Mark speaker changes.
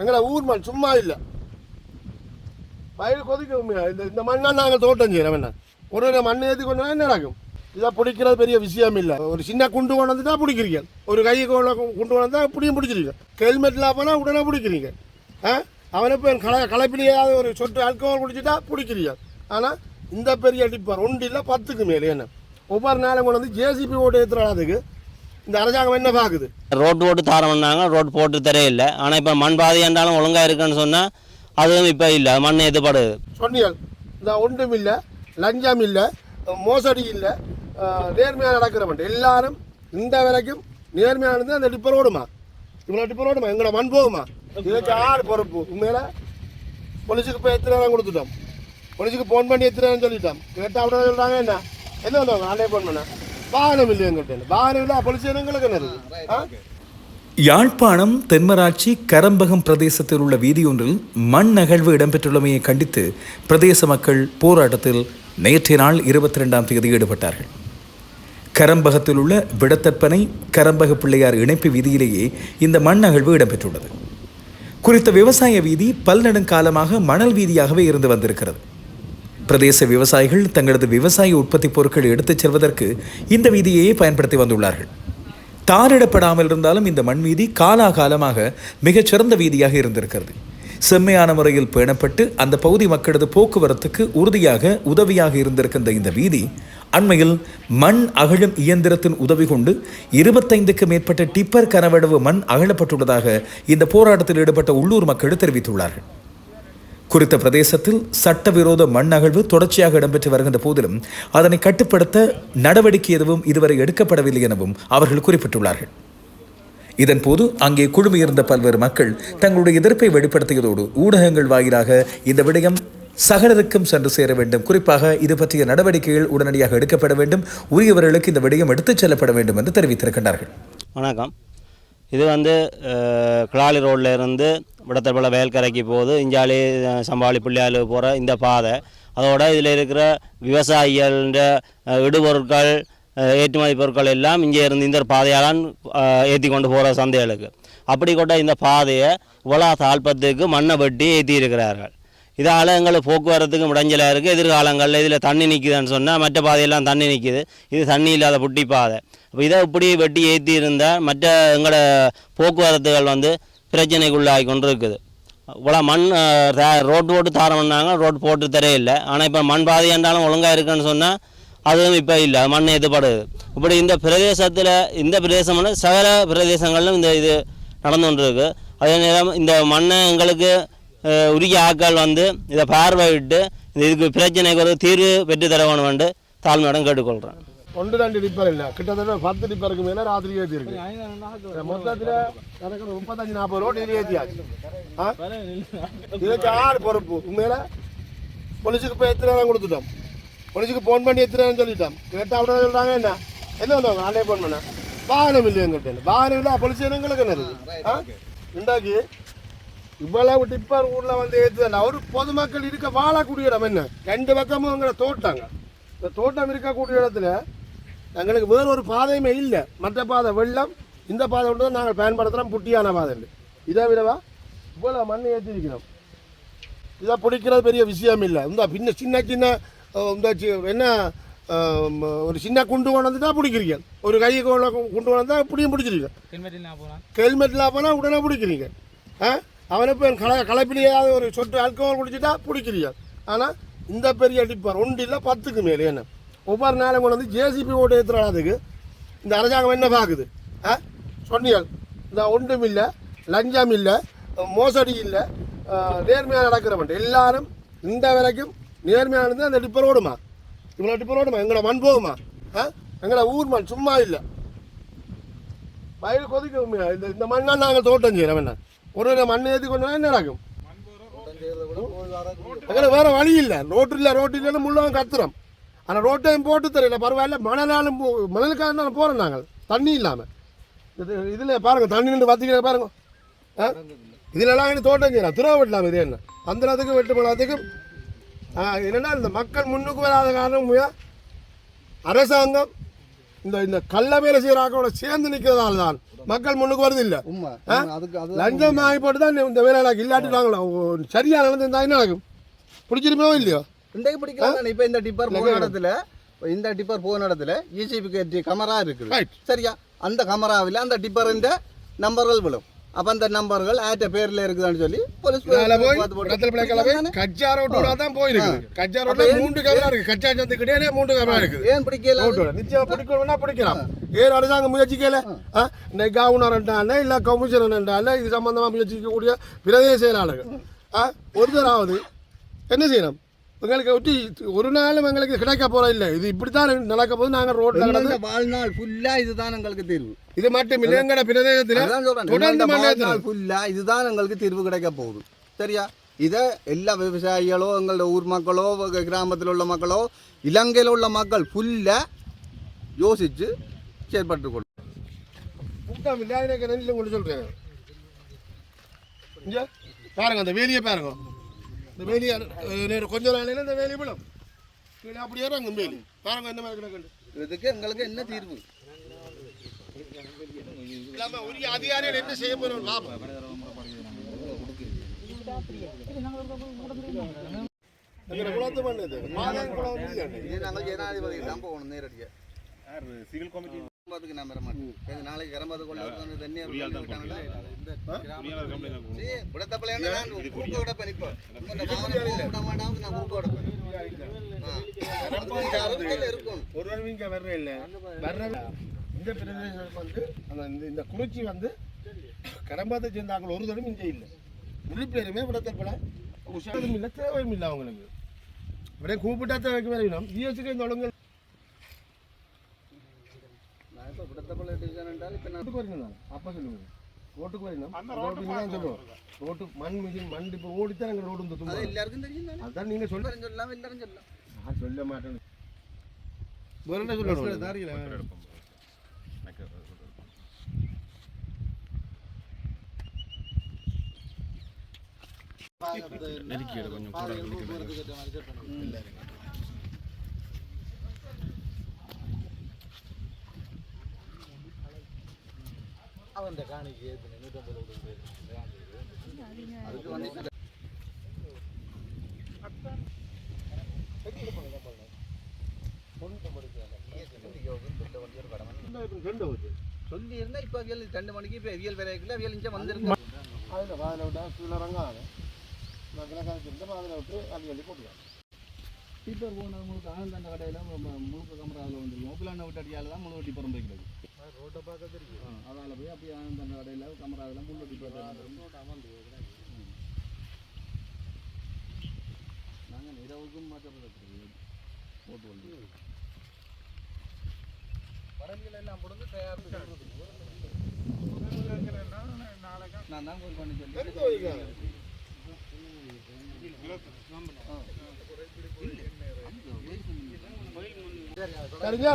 Speaker 1: எங்களை ஊர் மண் சும்மா இல்லை. வயல் கொதிக்க உண்மையா? இந்த இந்த மண்ணால் நாங்கள் தோட்டம் செய்கிறோம் என்ன? ஒரு ஒரு மண் ஏற்றி கொண்டு என்ன நடக்கும்? இதை பிடிக்கிறது பெரிய விஷயம் இல்லை. ஒரு சின்ன குண்டு கொண்டு வந்துட்டா பிடிக்கிறீங்க. ஒரு கை குண்டு கொண்டு தான் இப்படியும் பிடிச்சிருங்க ஹெல்மெட்டில் போனால் உடனே பிடிக்கிறீங்க. ஆ? அவனை போய் கல கலப்பிலேயாவது ஒரு சொட்டு ஆல்கோஹால் குடிச்சிட்டா பிடிக்கிறீங்க. ஆனால் இந்த பெரிய அடிப்பார். ஒன்று இல்லை பத்துக்கு மேலே என்ன? ஒவ்வொரு நாளும் கொண்டு வந்து ஜேசிபி ஓட்டு ஏற்றுறாதுக்கு இந்த அரசாங்கம் என்ன பார்க்குது
Speaker 2: ரோட் போட்டு தாரம் பண்ணாங்க ரோட் போட்டு தரே இல்லை ஆனால் இப்போ மண் பாதி என்றாலும் ஒழுங்காக இருக்குன்னு சொன்னால் அதுவும் இப்போ இல்லை மண் ஏற்றுப்படுது
Speaker 1: சொன்னீர்கள் இந்த ஒன்றும் இல்லை லஞ்சம் இல்லை மோசடி இல்லை நேர்மையாக நடக்கிறவன் எல்லாரும் இந்த வரைக்கும் நேர்மையாக இருந்து அந்த டிப்பர் ஓடுமா இவ்வளோ டிப்பர் ஓடுமா எங்களோட மண் போகுமா? இதுக்கு யார் பொறுப்பு. உண்மையில போலீஸுக்கு போய் எத்தனை நேரம் கொடுத்துட்டோம்? போலீஸுக்கு ஃபோன் பண்ணி எத்தனை நேரம் சொல்லிட்டோம்? கேட்டால் உடனே சொல்கிறாங்க என்ன? என்ன வந்தவங்க ஆண்டே ஃபோன் பண்ண
Speaker 3: யாழ்ப்பாணம் தென்மராட்சி கரம்பகம் பிரதேசத்தில் உள்ள வீதியொன்றில் மண் நகழ்வு இடம்பெற்றுள்ளமையை கண்டித்து பிரதேச மக்கள் போராட்டத்தில் நேற்றைய நாள் இருபத்தி ரெண்டாம் தேதி ஈடுபட்டார்கள். கரம்பகத்தில் உள்ள விடத்தற்பனை கரம்பக பிள்ளையார் இணைப்பு வீதியிலேயே இந்த மண் நகழ்வு இடம்பெற்றுள்ளது. குறித்த விவசாய வீதி பல்நெடுங்காலமாக மணல் வீதியாகவே இருந்து வந்திருக்கிறது. பிரதேச விவசாயிகள் தங்களது விவசாய உற்பத்தி பொருட்கள் எடுத்துச் செல்வதற்கு இந்த வீதியையே பயன்படுத்தி வந்துள்ளார்கள். தாரிடப்படாமல் இருந்தாலும் இந்த மண் வீதி காலாகாலமாக மிகச்சிறந்த வீதியாக இருந்திருக்கிறது. செம்மையான முறையில் பேணப்பட்டு அந்த பகுதி மக்களது போக்குவரத்துக்கு உறுதியாக உதவியாக இருந்திருக்கின்ற இந்த வீதி அண்மையில் மண் அகழும் இயந்திரத்தின் உதவி கொண்டு இருபத்தைந்துக்கு மேற்பட்ட டிப்பர் கனவளவு மண் அகழப்பட்டுள்ளதாக இந்த போராட்டத்தில் ஈடுபட்ட உள்ளூர் மக்கள் தெரிவித்துள்ளார்கள். குறித்த பிரதேசத்தில் சட்டவிரோத மண் அகழ்வு தொடர்ச்சியாக இடம்பெற்று வருகின்ற போதிலும் அதனை கட்டுப்படுத்த நடவடிக்கை எதுவும் இதுவரை எடுக்கப்படவில்லை எனவும் அவர்கள் குறிப்பிட்டுள்ளார்கள். இதன்போது அங்கே குழுமியிருந்த பல்வேறு மக்கள் தங்களுடைய எதிர்ப்பை வெளிப்படுத்தியதோடு ஊடகங்கள் வாயிலாக இந்த விடயம் சகலருக்கும் சென்று சேர வேண்டும். குறிப்பாக இது பற்றிய நடவடிக்கைகள் உடனடியாக எடுக்கப்பட வேண்டும். உரியவர்களுக்கு இந்த விடயம் எடுத்துச் செல்லப்பட வேண்டும் என்று தெரிவித்திருக்கின்றார்கள்.
Speaker 2: வணக்கம். இது வந்து கிளாலி ரோட்டில் இருந்து விடத்தப்பல வேல்கரைக்கு போகுது. இஞ்சாலி சம்பாளி பிள்ளையாலு போகிற இந்த பாதை. அதோட இதில் இருக்கிற விவசாயிகள இடுபொருட்கள் ஏற்றுமதி பொருட்கள் எல்லாம் இங்கே இருந்து இந்த பாதையால் ஏற்றி கொண்டு போகிற சந்தைகளுக்கு. அப்படி கொண்ட இந்த பாதையை இவ்வளோ தாழ்பத்துக்கு மண்ணை வெட்டி ஏற்றி இருக்கிறார்கள் இதால் எங்களுக்கு போக்குவரத்துக்கு முடஞ்சலாக இருக்குது எதிர்காலங்களில் இதில் தண்ணி நிற்குதுன்னு சொன்னால் மற்ற பாதையெல்லாம் தண்ணி நிற்குது இது தண்ணி இல்லாத புட்டி பாதை. அப்போ இதை இப்படி வெட்டி ஏற்றி இருந்தால் மற்ற எங்களோட போக்குவரத்துகள் வந்து பிரச்சனைக்குள்ளாகி கொண்டு இருக்குது இவ்வளோ மண் அஹ், ரோடு போட்டு தாரம் பண்ணாங்க ரோடு போட்டு தரையில்லை இல்லை. ஆனால் இப்போ மண் பாதை என்றாலும் ஒழுங்காக இருக்குன்னு சொன்னால் அதுவும் இப்போ இல்லை. மண் ஏற்றுப்படுது இப்படி இந்த பிரதேசத்தில் இந்த பிரதேசம் சகல பிரதேசங்களிலும் இந்த இது நடந்து கொண்டு இருக்குது அதே நேரம் இந்த மண்ணை எங்களுக்கு உரிய ஆட்கள் வந்து இதை பார்வையிட்டு இந்த இதுக்கு பிரச்சனைக்கு ஒரு தீர்வு பெற்று தர வேணுமென்று தாழ்மையிடம் கேட்டுக்கொள்கிறேன்
Speaker 1: ஒன்று ரெண்டு டிப்பர் இல்லை கிட்டத்தட்ட பத்து டிப்பருக்கு மேலே ராத்திரி ஏற்றி இருக்கு மொத்தத்தில் எனக்கு முப்பத்தஞ்சு நாற்பது ரோடு இது ஏற்றியாச்சு ஆ இதுக்கு ஆறு பொறுப்பு உண்மையில போலீஸுக்கு போய் எத்தனை நேரம் கொடுத்துட்டோம் போலீஸுக்கு ஃபோன் பண்ணி எத்தனை நேரம் சொல்லிட்டோம் கேட்டால் உடனே சொல்கிறாங்க என்ன என்ன வந்தவங்க ஆன்லைன் ஃபோன் பண்ணேன் வாகனம் இல்லை எங்கிட்ட வாகனம் இல்லை போலீஸ் எங்களுக்கு என்ன இருக்குது ஆ இண்டாக்கி இவ்வளவு டிப்பர் ஊரில் வந்து ஏற்றுதான் ஒரு பொதுமக்கள் இருக்க வாழக்கூடிய இடம் என்ன? ரெண்டு பக்கமும் எங்களை தோட்டாங்க இந்த தோட்டம் இருக்கக்கூடிய இடத்துல எங்களுக்கு வேறு ஒரு பாதையுமே இல்லை. மற்ற பாதை வெள்ளம் இந்த பாதை ஒன்று தான் நாங்கள் பயன்படுத்துகிறோம் புட்டியான பாதை இல்லை. இதை விடவா இவ்வளோ மண் ஏற்றிருக்கிறோம் இதை பிடிக்கிறது பெரிய விஷயம் இல்லை. இந்த பின்ன சின்ன சின்ன இந்த என்ன ஒரு சின்ன குண்டு கொண்டு வந்துட்டா பிடிக்கிறீங்க. ஒரு கை குண்டு கொண்டு வந்தால் இப்படியும் பிடிச்சிருக்கீங்க. ஹெல்மெட்டில் போனால் உடனே பிடிக்கிறீங்க. ஆ? அவனை போய் கல கலப்பிலேயாவது ஒரு சொட்டு ஆல்கோஹால் குடிச்சிட்டா பிடிக்கிறீங்க ஆனால் இந்த பெரிய டிப்பர் ஒன்று இல்லை பத்துக்கு மேலே என்ன? ஒவ்வொரு நாளும் கொண்டு வந்து ஜேசிபி ஓட்டு ஏற்றுறாதுக்கு இந்த அரசாங்கம் என்ன பார்க்குது ஆ? சொன்னியால் இந்த ஒன்றும் இல்லை லஞ்சம் இல்லை மோசடி இல்லை நேர்மையாக நடக்கிறவன். எல்லாரும் இந்த வரைக்கும் நேர்மையாக இருந்து அந்த டிப்பர் ஓடுமா? இவ்வளோ டிப்பர் ஓடுமா? எங்களோட மண் போகுமா? ஆ? எங்களோட ஊர் மண்? சும்மா இல்லை. வயல் கொதிக்க இந்த இந்த மண்ணால் நாங்கள் தோட்டம் செய்கிறோம் என்ன? ஒரு மண் ஏற்றி கொண்டு என்ன நடக்கும்? அதனால் வேற வழி இல்லை. ரோட்டு இல்லை ரோட்டு இல்லைன்னு முள்ளவன் கத்துறோம். ஆனால் ரோட்டையும் போட்டு தெரியல பரவாயில்ல மணலாலும் போ மணலுக்காக போகிறோம் நாங்கள். தண்ணி இல்லாமல் இது இதில் பாருங்கள் தண்ணி நின்று பார்த்திங்க பாருங்க. ஆ? இதிலெல்லாம் எனக்கு தோட்டம் செய்யலாம் துறவு வெட்டலாம் இது என்ன? அந்தளத்துக்கு வெட்டு போனதுக்கும் என்னென்னா இந்த மக்கள் முன்னுக்கு வராத காரணம் அரசாங்கம் இந்த இந்த கள்ள வேலை செய்கிற ஆக்களோட சேர்ந்து நிற்கிறதால தான் மக்கள் முன்னுக்கு வருது இல்ல லஞ்சம் வாங்கி போட்டு தான் இந்த வேலை நடக்கும் இல்லாட்டி நாங்களா சரியா நடந்திருந்தா என்ன நடக்கும்? பிடிச்சிருப்போ இல்லையோ?
Speaker 4: இன்றைக்கு பிடிக்கலாம். இப்ப இந்த டிப்பர் போன இடத்துல இந்த டிப்பர் போன இடத்துல E இசிபி கமரா இருக்குது.
Speaker 1: ரைட்
Speaker 4: சரியா? அந்த கமராவில் அந்த டிப்பரின் நம்பர்கள் விழும். அப்ப அந்த நம்பர்கள் ஆட்ட பேர்ல இருக்குதான்னு சொல்லி போலீஸ்
Speaker 1: கச்சா ரோட்டோட தான் போயிருக்கு. கச்சா ரோட்ல மூன்று கேமரா இருக்கு. கச்சா சந்தைக்கு இடையே மூன்று கேமரா இருக்குது
Speaker 4: ஏன் பிடிக்கல?
Speaker 1: நிச்சயமா பிடிக்கணும்னா பிடிக்கலாம். ஏன் அரசாங்கம் முயற்சிக்கல? இன்னைக்கு கவர்னர் என்றால இல்ல கமிஷனர் என்றால இது சம்பந்தமா முயற்சிக்கக்கூடிய பிரதேச செயலாளர்கள்? ஒருத்தராவது என்ன செய்யணும்? எங்களுக்கு ஒட்டி ஒரு நாளும் எங்களுக்கு கிடைக்க போற இல்ல. இது இப்படித்தான் நடக்க போது நாங்க ரோட்ல
Speaker 4: எங்களோட
Speaker 1: நடந்து
Speaker 4: வாழ்நாள் ஃபுல்லா இதுதான் எங்களுக்கு தீர்வு.
Speaker 1: இது மட்டும் இல்லை எங்கட பிரதேசத்துல. தொடர்ந்து
Speaker 4: எங்களோட வாழ்நாள் ஃபுல்லா இதுதான் எங்களுக்கு தீர்வு கிடைக்க போகுது. சரியா? இதை எல்லா விவசாயிகளோ எங்களோட ஊர் மக்களோ கிராமத்தில் உள்ள மக்களோ இலங்கையில் உள்ள மக்கள் ஃபுல்லா யோசிச்சு செயற்பட்டு கொள்ளும்
Speaker 1: கூட்டம் இல்லை எனக்கு நெல்லில் கொண்டு சொல்றேன். இங்க பாருங்க அந்த வேலியை பாருங்க. இந்த அஹ், நேரு கொஞ்ச நாளையில இந்த வேலி விழும். கீழே அப்படியே இறங்கும் வேலி. பாருங்க இந்த மாதிரி கிடக்கு
Speaker 4: இதுக்கு எங்களுக்கு என்ன தீர்வு?
Speaker 1: உரிய அதிகாரிகள் என்ன செய்ய போறோம்? லாபம். குளத்து மண் இது? மாதம் குளம் வந்து இது.
Speaker 4: நாங்கள் ஜனாதிபதி தான் போகணும் நேரடியாக கரம்பத்துக்கு நான் வர மாட்டேன். நாளைக்கு கரம்பத்து கொள்ள தண்ணி விடத்தப்பில் நான் வாகனம் போக விட மாட்டாங்க நான் விடப்பேன் இருக்கும்
Speaker 1: ஒருவர் இங்க வர்ற இல்ல. வர்ற இந்த பிரதேசம் வந்து அந்த இந்த- குறிச்சி வந்து கடம்பாத்தை சேர்ந்தாங்க ஒரு தடவை இங்கே இல்லை. முழு பேருமே விடத்தப்பட உஷாரும் இல்லை தேவையும் இல்லை அவங்களுக்கு. இப்படியே கூப்பிட்டா தேவைக்கு வரையணும். ஜிஎஸ்டிக்கு இந்த ஒழுங்கு
Speaker 4: நான் இப்போ விடத்தப்பில் டிவிஷன் என்றால் இப்போ நான்
Speaker 1: ரோட்டுக்கு வரணும் அப்போ சொல்லுங்க ரோட்டுக்கு வரணும் ரோட்டு தான் சொல்லுவோம் ரோட்டு மண் மிஷின் மண் இப்போ ஓடித்தான் எங்கள் ரோடு
Speaker 4: அது
Speaker 1: தும்பு
Speaker 4: எல்லாருக்கும் தெரியும் தானே
Speaker 1: அதான் நீங்கள் சொல்ல
Speaker 4: சொல்லலாம் எல்லாரும் சொல்லலாம்
Speaker 1: நான் சொல்ல மாட்டேன் வேற என்ன சொல்லணும்
Speaker 4: அதுக்கு வந்து
Speaker 1: ரெண்டு வருது
Speaker 4: சொல்லி இருந்தா இப்போ அவியல் ரெண்டு மணிக்கு இப்போ அவியல் வரைக்கும் அவியல் இங்கே வந்திருக்கு
Speaker 1: அதில் வாதில் விட்டா கீழே இறங்காது மக்களை காய்ச்சிருந்தா வாதில் விட்டு அது எழுதி போட்டுக்கலாம்
Speaker 4: டிப்பர் போன முழுக்க ஆனந்த அந்த கடையில் முழுக்க கமராவில் வந்துருக்கும் ஓப்பிலான விட்டு அடியால் தான் முழு டிப்பர் வைக்கிறது ரோட்டை பார்க்க தெரியும் அதால் போய் அப்படியே அந்த கடையில் கமராவில் முழு டிப்பர் நாங்கள் இரவுக்கும் மாற்றப்படுறது போட்டு வந்து படங்கள் எல்லாம் போடுறது தயார் நான் தான் போய் பண்ணி சொல்லி
Speaker 1: சரிங்க.